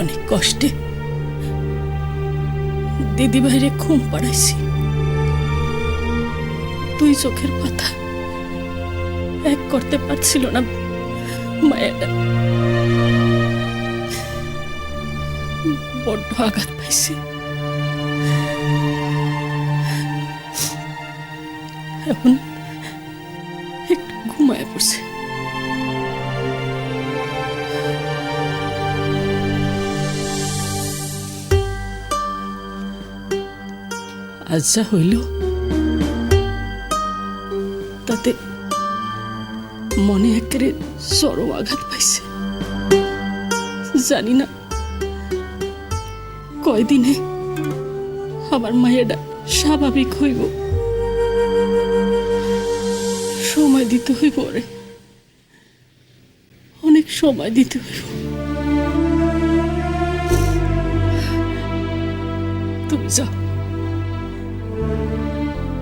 অনেক কষ্টে। দিদি ভাইরে ঘুম পাড়াইছি। দুই চোখের পাতা এক করতে পারছিল না মায়েরা। বড্ড আঘাত পাইছি। এখন একটু ঘুমায় পড়ছে। যা হইল। তাতে মনে একেবারে চরম আঘাত পাইছে। জানি না কয়দিনে আমার মায়েরা স্বাভাবিক হইব। সময় দিতে হইব রে অনেক সময় দিতে হইব। তুমি যাও।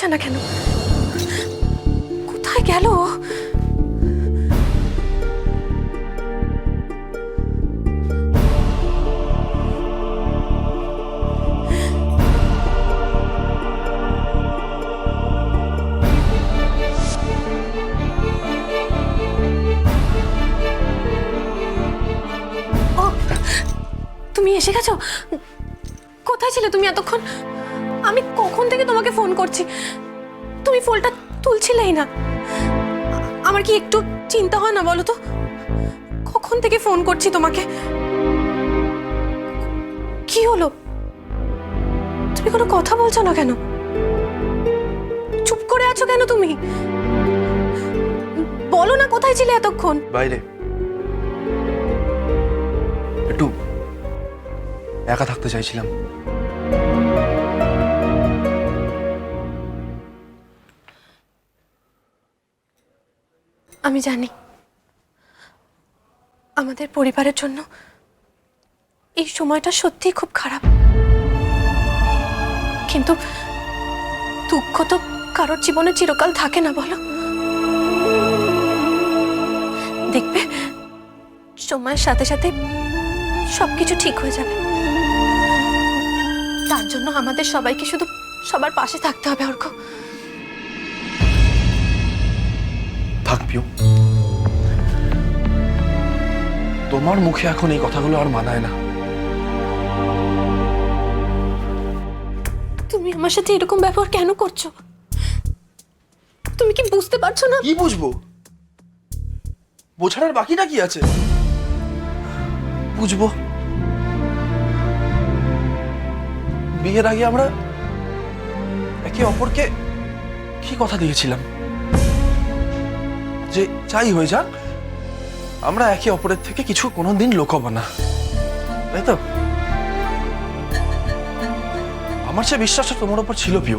ফোনটা না কেন? কোথায় গেল? তুমি এসে গেছো? কোথায় ছিলে তুমি এতক্ষণ? আমি কখন থেকে তোমাকে ফোন করছি? তুমি ফোনটা তুলছিলেই না। আমার কি একটু চিন্তা হয় না বলো তো? কখন থেকে ফোন করছি তোমাকে? কি হলো? তুমি কোনো কথা বলছো না কেন? চুপ করে আছো কেন তুমি? বলো না কোথায় ছিলে এতক্ষণ? বাইরে। একটু একা থাকতে চাইছিলাম। আমি জানি। আমাদের পরিবারের জন্য এই সময়টা সত্যিই খুব খারাপ। কিন্তু দুঃখ তো কারোর জীবনে চিরকাল থাকে না, বলো। দেখবে, সময়ের সাথে সাথে সবকিছু ঠিক হয়ে যাবে। তার জন্য আমাদের সবাইকে শুধু সবার পাশে থাকতে হবে অর্ক থাক পিউ তোমার মুখে এখন এই কথাগুলো আর মানায় না। তুমি আমার সাথে এরকম ব্যবহার কেন করছ? তুমি কি বুঝতে পারছ না? কি বুঝব? বোঝার আর বাকিটা কি আছে? বুঝব। বিয়ের আগে আমরা একে অপরকে কি কথা দিয়েছিলাম? যে যাই হয়ে যাক, আমরা একে অপরের থেকে কিছু কোনো কোনোদিন লোকাবো না। তাই তো? আমার সে বিশ্বাসটা তোমার উপর ছিল পিউ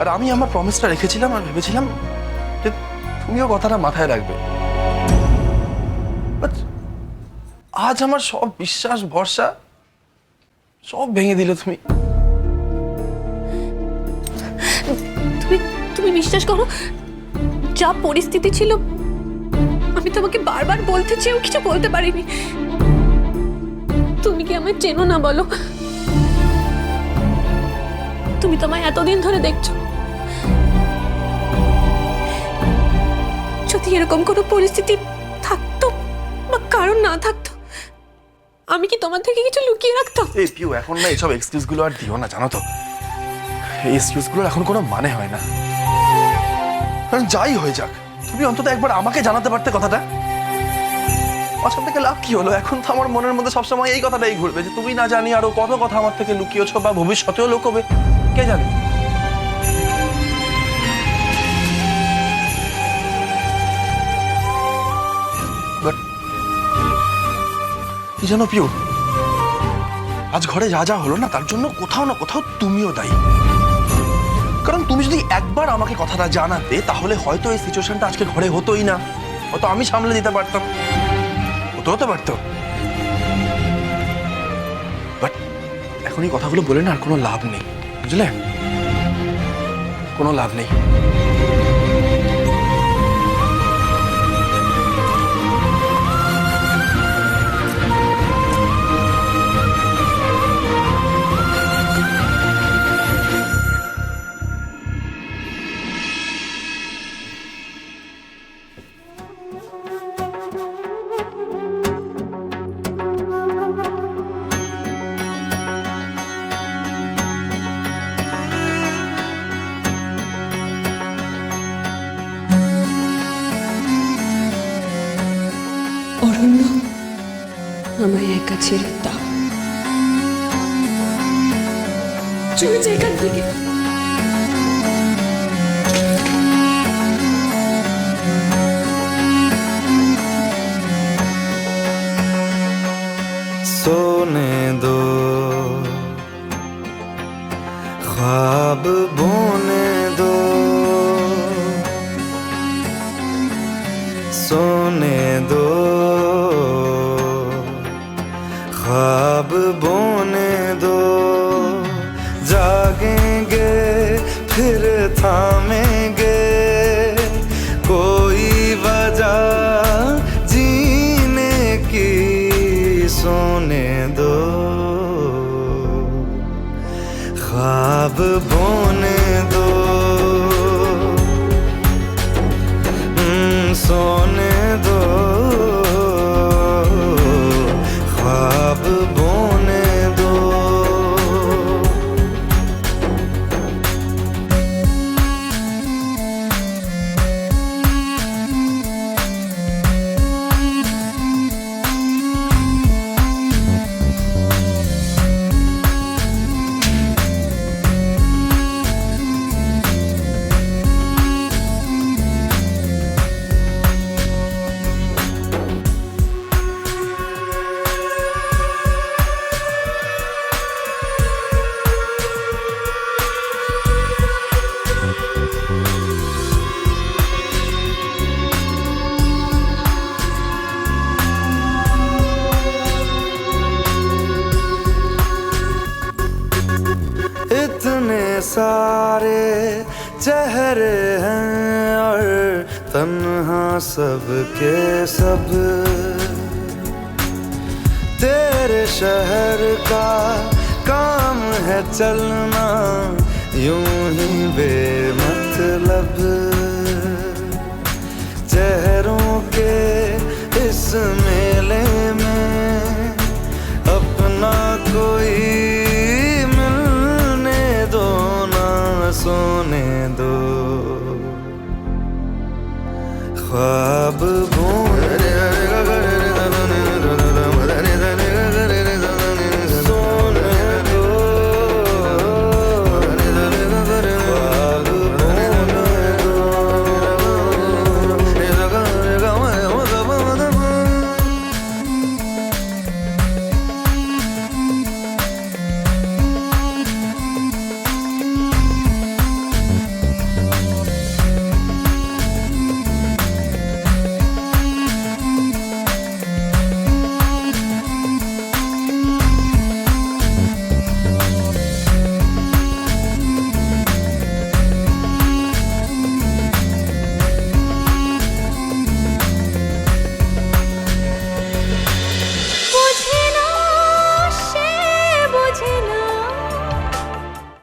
আর আমি আমার প্রমিসটা রেখেছিলাম আর ভেবেছিলাম যে তুমিও কথাটা মাথায় রাখবে। আজ আমার সব বিশ্বাস, ভরসা সব ভেঙে দিলে তুমি। তুমি তুমি বিশ্বাস করো? যা পরিস্থিতি ছিল, আমি তোমাকে বারবার বলতে চেয়েও কিছু বলতে পারিনি। তুমি কি আমায় চেনো না বলো? তুমি তোমায় এতদিন ধরে দেখছ। যদি এরকম কোনো পরিস্থিতি থাকতো বা কারণ না থাকতো, আমি কি তোমার থেকে কিছু লুকিয়ে রাখতাম? এই পিউ, এখন না এইসব এক্সকিউজগুলো আর দিও না, জানো তো? এই এক্সকিউজগুলোর এখন কোনো মানে হয় না। কারণ যাই হয়ে যাক, তুমি অন্তত একবার আমাকে জানাতে পারতে কথাটা। আচ্ছা থেকে লাভ কি হলো? এখন তো আমার মনের মধ্যে সবসময় এই কথাটাই ঘুরবে যে তুমি না জানি আরও কত কথা আমার থেকে লুকিয়েছ বা ভবিষ্যতেও লুকোবে কে জানে? কি জানো পিউ? আজ ঘরে যা যা হলো না, তার জন্য কোথাও না কোথাও তুমিও দায়ী। কারণ তুমি যদি একবার আমাকে কথাটা জানাতে, তাহলে হয়তো এই সিচুয়েশনটা আজকে ঘরে হতোই না। হয়তো আমি সামলে দিতে পারতাম। হতে হতে পারত। বাট এখন এই কথাগুলো বলে না আর কোনো লাভ নেই। বুঝলে? কোনো লাভ নেই। 내가 지렸다. 주 제가 내게 손에도 화 보내도 손에도 फिर थामेंगे। कोई वजह जीने की सोने दो। ख्वाब बोने सारे चेहरे हैं और तन्हा सब के सब। तेरे शहर का काम है चलना, यूँ ही बेमतलब।